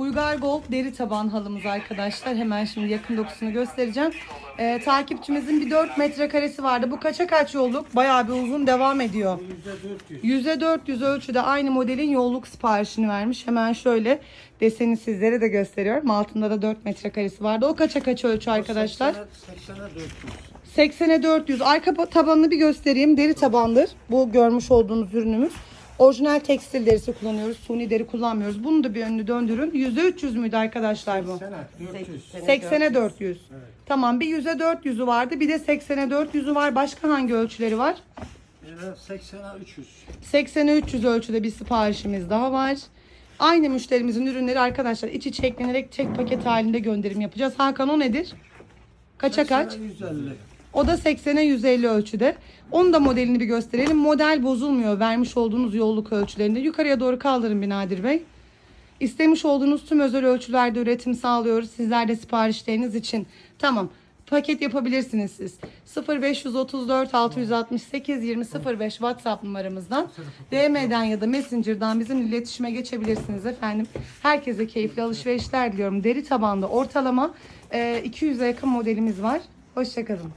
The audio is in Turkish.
Uygar Gold deri taban halımız arkadaşlar. Hemen şimdi yakın dokusunu göstereceğim. Ee, takipçimizin bir 4 metrekaresi vardı. Bu kaça kaç yolluk? Bayağı bir uzun devam ediyor. %400 ölçüde aynı modelin yolluk siparişini vermiş. Hemen şöyle deseni sizlere de gösteriyorum. Altında da 4 metrekaresi vardı. O kaça kaç ölçü arkadaşlar? 80'e 400. 80'e 400. Arka tabanını bir göstereyim. Deri tabandır. Bu görmüş olduğunuz ürünümüz. Orijinal tekstil derisi kullanıyoruz. Suni deri kullanmıyoruz. Bunu da bir önünü döndürün. %300 müydü arkadaşlar bu? Sene 400. 80'e 400. Tamam bir yüze 400'ü vardı. Bir de 80'e 400'ü var. Başka hangi ölçüleri var? Evet 80'e 300. 80'e 300 ölçüde bir siparişimiz daha var. Aynı müşterimizin ürünleri arkadaşlar iç içe eklenerek tek paket halinde gönderim yapacağız. Hakan o nedir? Kaça kaç? 80'e 150. O da 80'e 150 ölçüde. Onun da modelini bir gösterelim. Model bozulmuyor vermiş olduğunuz yolluk ölçülerinde. Yukarıya doğru kaldırın bir Nadir Bey. İstemiş olduğunuz tüm özel ölçülerde üretim sağlıyoruz. Sizler de siparişleriniz için. Tamam. Paket yapabilirsiniz siz. 0534 668 2005 WhatsApp numaramızdan DM'den ya da Messenger'dan bizim iletişime geçebilirsiniz efendim. Herkese keyifli alışverişler diliyorum. Deri tabanda ortalama e, 200'e yakın modelimiz var. Hoşçakalın.